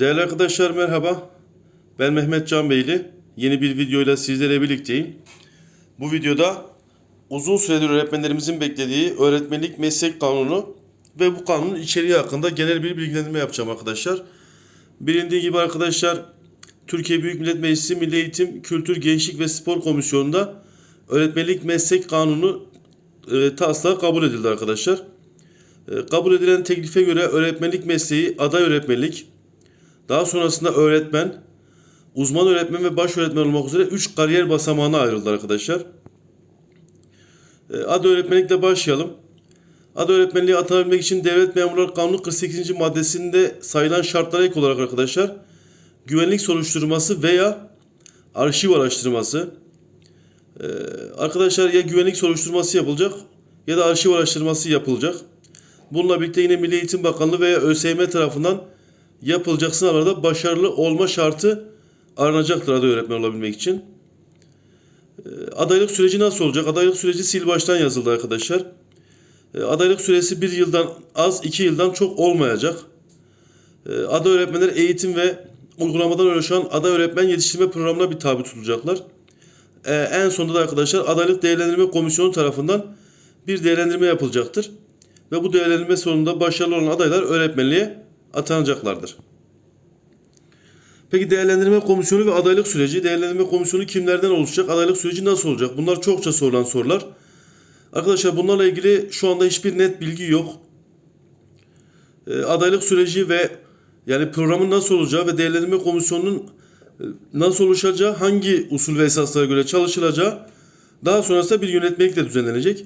Değerli arkadaşlar merhaba. Ben Mehmet Can Beyli. Yeni bir videoyla sizlerle birlikteyim. Bu videoda uzun süredir öğretmenlerimizin beklediği öğretmenlik meslek kanunu ve bu kanunun içeriği hakkında genel bir bilgilendirme yapacağım arkadaşlar. Bilindiği gibi arkadaşlar Türkiye Büyük Millet Meclisi Milli Eğitim, Kültür, Gençlik ve Spor Komisyonu'nda öğretmenlik meslek kanunu e, taslağı kabul edildi arkadaşlar. E, kabul edilen teklife göre öğretmenlik mesleği aday öğretmenlik, daha sonrasında öğretmen, uzman öğretmen ve baş öğretmen olmak üzere 3 kariyer basamağına ayrıldı arkadaşlar. E, Aday öğretmenlikle başlayalım. Aday öğretmenliğe atanabilmek için Devlet Memurları Kanunu 48. maddesinde sayılan şartlara ek olarak arkadaşlar güvenlik soruşturması veya arşiv araştırması. E, arkadaşlar ya güvenlik soruşturması yapılacak ya da arşiv araştırması yapılacak. Bununla birlikte yine Milli Eğitim Bakanlığı veya ÖSYM tarafından yapılacak sınavlarda başarılı olma şartı aranacaktır aday öğretmen olabilmek için. Ee, Adaylık süreci nasıl olacak? Adaylık süreci sil baştan yazıldı arkadaşlar. Ee, Adaylık süresi bir yıldan az, iki yıldan çok olmayacak. Ee, Aday öğretmenler eğitim ve uygulamadan oluşan aday öğretmen yetiştirme programına bir tabi tutulacaklar. En sonunda da arkadaşlar adaylık değerlendirme komisyonu tarafından bir değerlendirme yapılacaktır. Ve bu değerlendirme sonunda başarılı olan adaylar öğretmenliğe atanacaklardır. Peki değerlendirme komisyonu ve adaylık süreci, değerlendirme komisyonu kimlerden oluşacak, adaylık süreci nasıl olacak? Bunlar çokça sorulan sorular. Arkadaşlar bunlarla ilgili şu anda hiçbir net bilgi yok. Ee, adaylık süreci ve yani programın nasıl olacağı ve değerlendirme komisyonunun e, nasıl oluşacağı, hangi usul ve esaslara göre çalışılacağı daha sonrasında bir yönetmelikle düzenlenecek.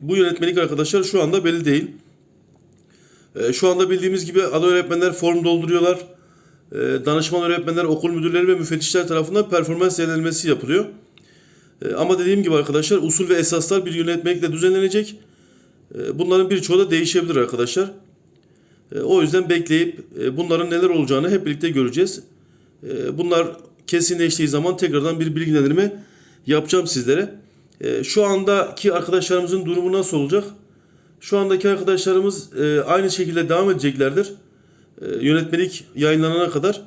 Bu yönetmelik arkadaşlar şu anda belli değil. Ee, şu anda bildiğimiz gibi aday öğretmenler form dolduruyorlar. Ee, danışman öğretmenler, okul müdürleri ve müfettişler tarafından performans değerlendirmesi yapılıyor. Ee, ama dediğim gibi arkadaşlar usul ve esaslar bir yönetmelikle düzenlenecek. Bunların birçoğu da değişebilir arkadaşlar. O yüzden bekleyip e, bunların neler olacağını hep birlikte göreceğiz. Ee, bunlar kesinleştiği zaman tekrardan bir bilgilendirme yapacağım sizlere. Şu andaki arkadaşlarımızın durumu nasıl olacak? Şu andaki arkadaşlarımız e, aynı şekilde devam edeceklerdir. E, yönetmelik yayınlanana kadar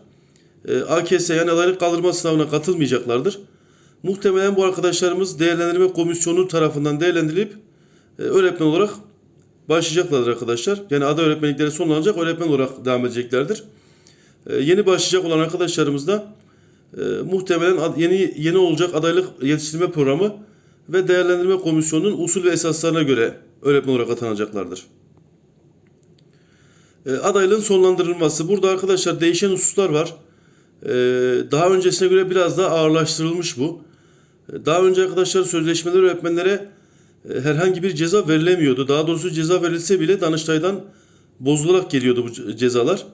e, AKS yani adaylık kaldırma sınavına katılmayacaklardır. Muhtemelen bu arkadaşlarımız değerlendirme komisyonu tarafından değerlendirilip e, öğretmen olarak başlayacaklardır arkadaşlar. Yani aday öğretmenlikleri sonlanacak öğretmen olarak devam edeceklerdir. E, yeni başlayacak olan arkadaşlarımız da e, muhtemelen ad- yeni yeni olacak adaylık yetiştirme programı ve değerlendirme komisyonunun usul ve esaslarına göre öğretmen olarak atanacaklardır. E, adaylığın sonlandırılması. Burada arkadaşlar değişen hususlar var. E, daha öncesine göre biraz daha ağırlaştırılmış bu. E, daha önce arkadaşlar sözleşmeler öğretmenlere e, herhangi bir ceza verilemiyordu. Daha doğrusu ceza verilse bile Danıştay'dan bozularak geliyordu bu ce- cezalar.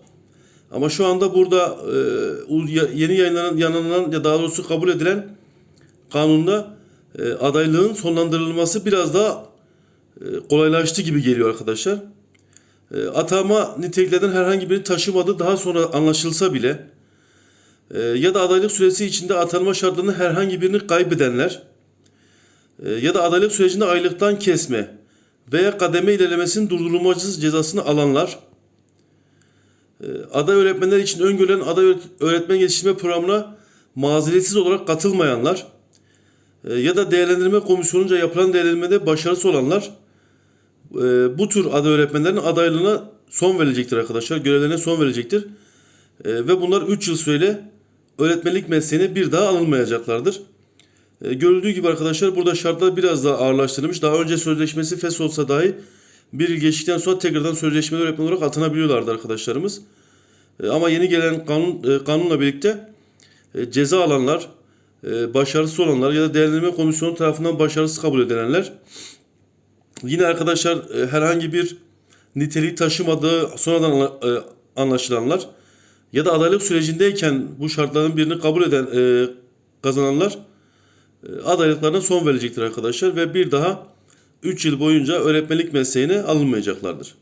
Ama şu anda burada e, yeni yayınlanan, yanılan ya daha doğrusu kabul edilen kanunda e, adaylığın sonlandırılması biraz daha kolaylaştı gibi geliyor arkadaşlar. E, atama niteliklerden herhangi birini taşımadığı daha sonra anlaşılsa bile e, ya da adaylık süresi içinde atanma şartlarının herhangi birini kaybedenler e, ya da adaylık sürecinde aylıktan kesme veya kademe ilerlemesinin durdurulmacı cezasını alanlar e, aday öğretmenler için öngörülen aday öğret- öğretmen yetiştirme programına mazeretsiz olarak katılmayanlar e, ya da değerlendirme komisyonunca yapılan değerlendirmede başarısız olanlar e, bu tür aday öğretmenlerin adaylığına son verilecektir arkadaşlar. Görevlerine son verilecektir. E, ve bunlar 3 yıl süreyle öğretmenlik mesleğine bir daha alınmayacaklardır. E, görüldüğü gibi arkadaşlar burada şartlar biraz daha ağırlaştırılmış. Daha önce sözleşmesi fes olsa dahi bir yıl geçtikten sonra tekrardan sözleşmeli öğretmen olarak atanabiliyorlardı arkadaşlarımız. E, ama yeni gelen kanun e, kanunla birlikte e, ceza alanlar, e, başarısız olanlar ya da değerlendirme komisyonu tarafından başarısız kabul edilenler Yine arkadaşlar e, herhangi bir niteliği taşımadığı sonradan e, anlaşılanlar ya da adaylık sürecindeyken bu şartların birini kabul eden e, kazananlar adaylıklarına son verecektir arkadaşlar ve bir daha 3 yıl boyunca öğretmenlik mesleğine alınmayacaklardır.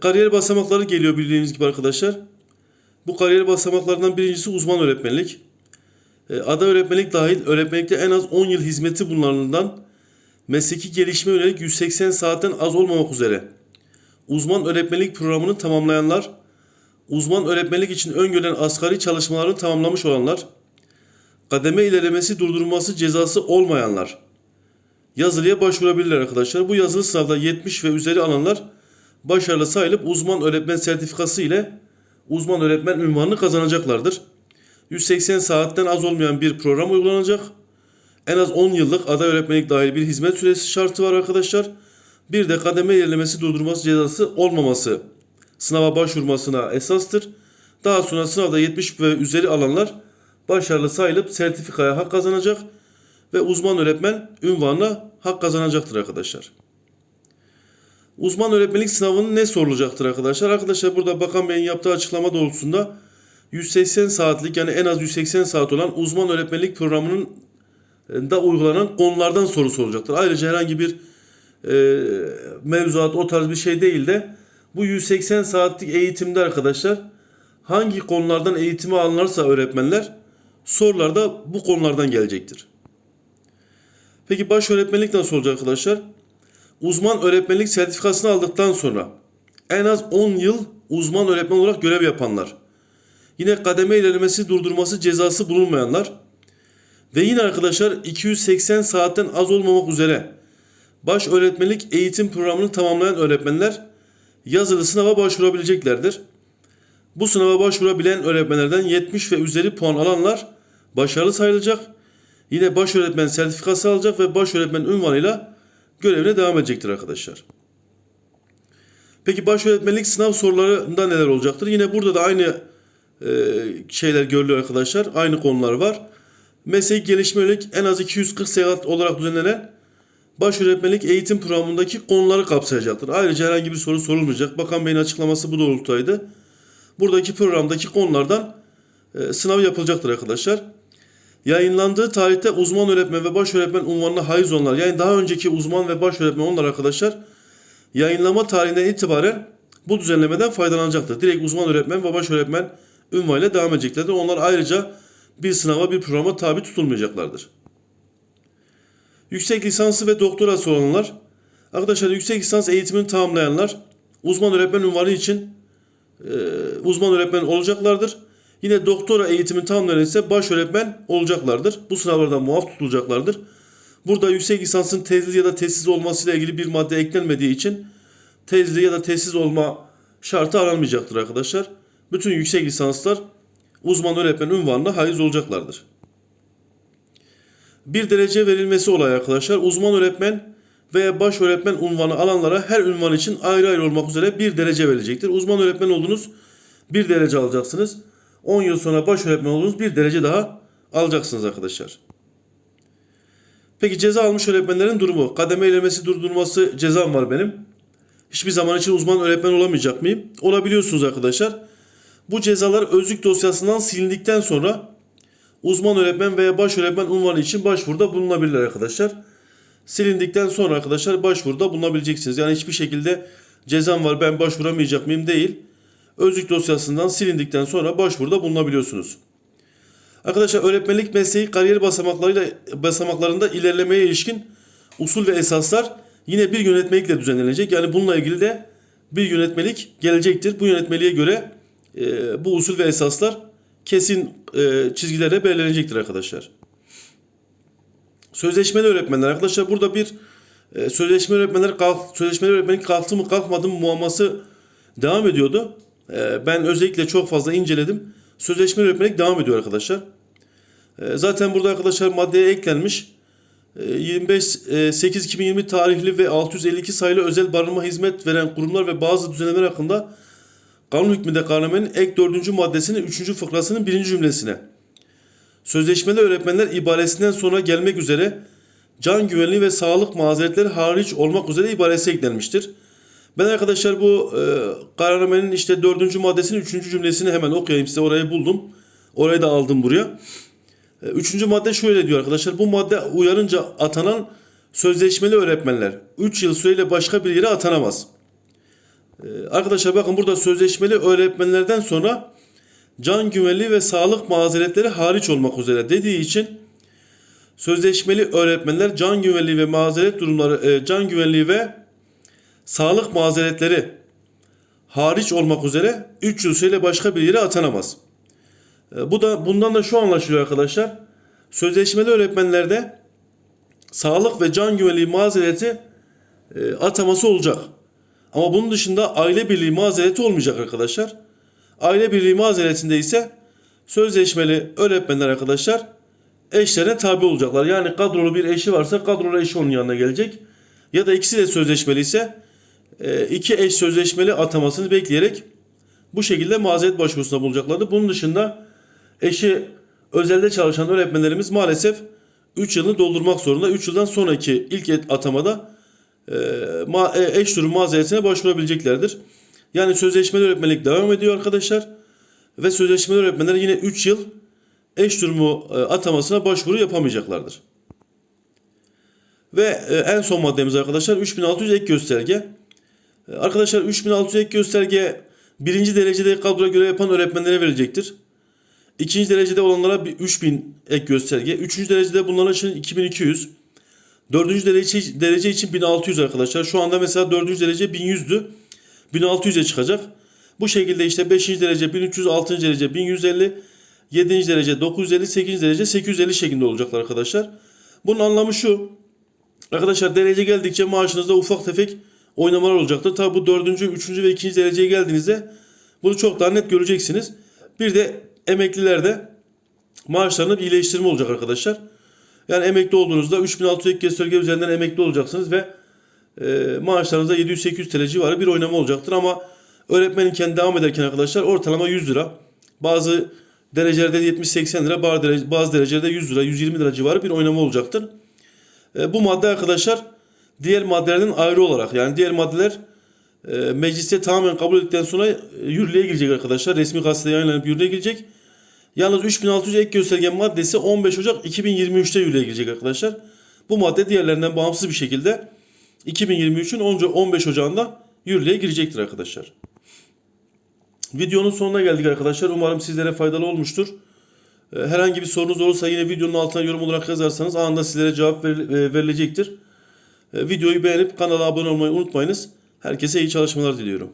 Kariyer basamakları geliyor bildiğiniz gibi arkadaşlar. Bu kariyer basamaklarından birincisi uzman öğretmenlik. Aday öğretmenlik dahil öğretmenlikte en az 10 yıl hizmeti bulunanlarından mesleki gelişme yönelik 180 saatten az olmamak üzere uzman öğretmenlik programını tamamlayanlar uzman öğretmenlik için öngörülen asgari çalışmalarını tamamlamış olanlar, kademe ilerlemesi durdurulması cezası olmayanlar yazılıya başvurabilirler arkadaşlar. Bu yazılı sınavda 70 ve üzeri alanlar başarılı sayılıp uzman öğretmen sertifikası ile uzman öğretmen ünvanını kazanacaklardır. 180 saatten az olmayan bir program uygulanacak. En az 10 yıllık aday öğretmenlik dahil bir hizmet süresi şartı var arkadaşlar. Bir de kademe ilerlemesi durdurması cezası olmaması sınava başvurmasına esastır. Daha sonra sınavda 70 ve üzeri alanlar başarılı sayılıp sertifikaya hak kazanacak ve uzman öğretmen ünvanına hak kazanacaktır arkadaşlar. Uzman öğretmenlik sınavının ne sorulacaktır arkadaşlar? Arkadaşlar burada Bakan Bey'in yaptığı açıklama doğrultusunda 180 saatlik yani en az 180 saat olan uzman öğretmenlik programının da uygulanan konulardan soru soracaktır. Ayrıca herhangi bir e, mevzuat o tarz bir şey değil de bu 180 saatlik eğitimde arkadaşlar hangi konulardan eğitimi alınırsa öğretmenler sorular da bu konulardan gelecektir. Peki baş öğretmenlik nasıl olacak arkadaşlar? Uzman öğretmenlik sertifikasını aldıktan sonra en az 10 yıl uzman öğretmen olarak görev yapanlar. Yine kademe ilerlemesi durdurması cezası bulunmayanlar. Ve yine arkadaşlar 280 saatten az olmamak üzere baş öğretmenlik eğitim programını tamamlayan öğretmenler yazılı sınava başvurabileceklerdir. Bu sınava başvurabilen öğretmenlerden 70 ve üzeri puan alanlar başarılı sayılacak. Yine baş öğretmen sertifikası alacak ve baş öğretmen ünvanıyla görevine devam edecektir arkadaşlar. Peki baş öğretmenlik sınav sorularında neler olacaktır? Yine burada da aynı e, şeyler görülüyor arkadaşlar. Aynı konular var. Meslek gelişme yönelik en az 240 seyahat olarak düzenlenen baş öğretmenlik eğitim programındaki konuları kapsayacaktır. Ayrıca herhangi bir soru sorulmayacak. Bakan Bey'in açıklaması bu doğrultudaydı. Buradaki programdaki konulardan e, sınav yapılacaktır arkadaşlar. Yayınlandığı tarihte uzman öğretmen ve baş öğretmen unvanına haiz olanlar yani daha önceki uzman ve baş öğretmen onlar arkadaşlar yayınlama tarihinden itibaren bu düzenlemeden faydalanacaktır. Direkt uzman öğretmen ve baş öğretmen ünvanıyla devam edeceklerdir. Onlar ayrıca bir sınava bir programa tabi tutulmayacaklardır. Yüksek lisansı ve doktorası olanlar arkadaşlar yüksek lisans eğitimini tamamlayanlar uzman öğretmen ünvanı için e, uzman öğretmen olacaklardır. Yine doktora eğitimi tamamlayan ise baş öğretmen olacaklardır. Bu sınavlardan muaf tutulacaklardır. Burada yüksek lisansın tezli ya da tezsiz olmasıyla ilgili bir madde eklenmediği için tezli ya da tezsiz olma şartı aranmayacaktır arkadaşlar. Bütün yüksek lisanslar uzman öğretmen ünvanına haiz olacaklardır. Bir derece verilmesi olay arkadaşlar. Uzman öğretmen veya baş öğretmen unvanı alanlara her ünvan için ayrı ayrı olmak üzere bir derece verilecektir. Uzman öğretmen oldunuz bir derece alacaksınız. 10 yıl sonra baş öğretmen oldunuz bir derece daha alacaksınız arkadaşlar. Peki ceza almış öğretmenlerin durumu. Kademe ilerlemesi durdurulması cezam var benim. Hiçbir zaman için uzman öğretmen olamayacak mıyım? Olabiliyorsunuz arkadaşlar. Bu cezalar özlük dosyasından silindikten sonra uzman öğretmen veya baş öğretmen unvanı için başvuruda bulunabilirler arkadaşlar. Silindikten sonra arkadaşlar başvuruda bulunabileceksiniz. Yani hiçbir şekilde cezam var ben başvuramayacak mıyım değil. Özlük dosyasından silindikten sonra başvuruda bulunabiliyorsunuz. Arkadaşlar öğretmenlik mesleği kariyer basamaklarıyla basamaklarında ilerlemeye ilişkin usul ve esaslar yine bir yönetmelikle düzenlenecek. Yani bununla ilgili de bir yönetmelik gelecektir. Bu yönetmeliğe göre e, bu usul ve esaslar kesin e, çizgilerle belirlenecektir arkadaşlar. Sözleşmeli öğretmenler arkadaşlar burada bir e, sözleşme öğretmenler kalk, sözleşmeli öğretmenlik kalktı mı kalkmadı mı muamması devam ediyordu. E, ben özellikle çok fazla inceledim. Sözleşmeli öğretmenlik devam ediyor arkadaşlar. E, zaten burada arkadaşlar maddeye eklenmiş. E, 25 e, 8 2020 tarihli ve 652 sayılı özel barınma hizmet veren kurumlar ve bazı düzenlemeler hakkında kanun hükmünde kararnamenin ek 4. maddesinin 3. fıkrasının 1. cümlesine sözleşmeli öğretmenler ibaresinden sonra gelmek üzere can güvenliği ve sağlık mazeretleri hariç olmak üzere ibaresi eklenmiştir. Ben arkadaşlar bu e, kararnamenin işte 4. maddesinin 3. cümlesini hemen okuyayım size orayı buldum. Orayı da aldım buraya. E, üçüncü madde şöyle diyor arkadaşlar. Bu madde uyarınca atanan sözleşmeli öğretmenler 3 yıl süreyle başka bir yere atanamaz. Ee, Arkadaşlar bakın burada sözleşmeli öğretmenlerden sonra can güvenliği ve sağlık mazeretleri hariç olmak üzere dediği için sözleşmeli öğretmenler can güvenliği ve mazeret durumları e, can güvenliği ve sağlık mazeretleri hariç olmak üzere 3 yıl süreyle başka bir yere atanamaz. E, Bu da bundan da şu anlaşılıyor arkadaşlar. Sözleşmeli öğretmenlerde sağlık ve can güvenliği mazereti e, ataması olacak. Ama bunun dışında aile birliği mazereti olmayacak arkadaşlar. Aile birliği mazeretinde ise sözleşmeli öğretmenler arkadaşlar eşlerine tabi olacaklar. Yani kadrolu bir eşi varsa kadrolu eşi onun yanına gelecek. Ya da ikisi de sözleşmeli ise e, iki eş sözleşmeli atamasını bekleyerek bu şekilde mazeret başvurusunda bulacaklardı. Bunun dışında eşi özelde çalışan öğretmenlerimiz maalesef 3 yılını doldurmak zorunda. 3 yıldan sonraki ilk atamada ma- e, eş durum mazeretine başvurabileceklerdir. Yani sözleşmeli öğretmenlik devam ediyor arkadaşlar. Ve sözleşmeli öğretmenler yine 3 yıl eş durumu e, atamasına başvuru yapamayacaklardır. Ve e, en son maddemiz arkadaşlar 3600 ek gösterge. E, Arkadaşlar 3600 ek gösterge birinci derecede kadroya göre yapan öğretmenlere verilecektir. İkinci derecede olanlara bir 3000 ek gösterge. Üçüncü derecede bunların için 2200. Dördüncü derece, derece için 1600 arkadaşlar. Şu anda mesela dördüncü derece 1100'dü. 1600'e çıkacak. Bu şekilde işte 5. derece 1300, 6. derece 1150, 7. derece 950, 8. derece 850 şeklinde olacaklar arkadaşlar. Bunun anlamı şu. Arkadaşlar derece geldikçe maaşınızda ufak tefek oynamalar olacaktır. Tabi bu 4. 3. ve 2. dereceye geldiğinizde bunu çok daha net göreceksiniz. Bir de emeklilerde maaşlarında bir iyileştirme olacak arkadaşlar. Yani emekli olduğunuzda 3600 ek gösterge üzerinden emekli olacaksınız ve e, maaşlarınızda 700-800 TL civarı bir oynama olacaktır. Ama öğretmenken devam ederken arkadaşlar ortalama 100 lira. Bazı derecelerde 70-80 lira, bazı derecelerde 100 lira, 120 lira civarı bir oynama olacaktır. E, bu madde arkadaşlar diğer maddelerden ayrı olarak yani diğer maddeler e, mecliste tamamen kabul edildikten sonra e, yürürlüğe girecek arkadaşlar. Resmi gazetede yayınlanıp yürürlüğe girecek. Yalnız 3600 ek gösterge maddesi 15 Ocak 2023'te yürürlüğe girecek arkadaşlar. Bu madde diğerlerinden bağımsız bir şekilde 2023'ün 15 Ocağı'nda yürürlüğe girecektir arkadaşlar. Videonun sonuna geldik arkadaşlar. Umarım sizlere faydalı olmuştur. Ee, Herhangi bir sorunuz olursa yine videonun altına yorum olarak yazarsanız anında sizlere cevap e, verilecektir. Ee, Videoyu beğenip kanala abone olmayı unutmayınız. Herkese iyi çalışmalar diliyorum.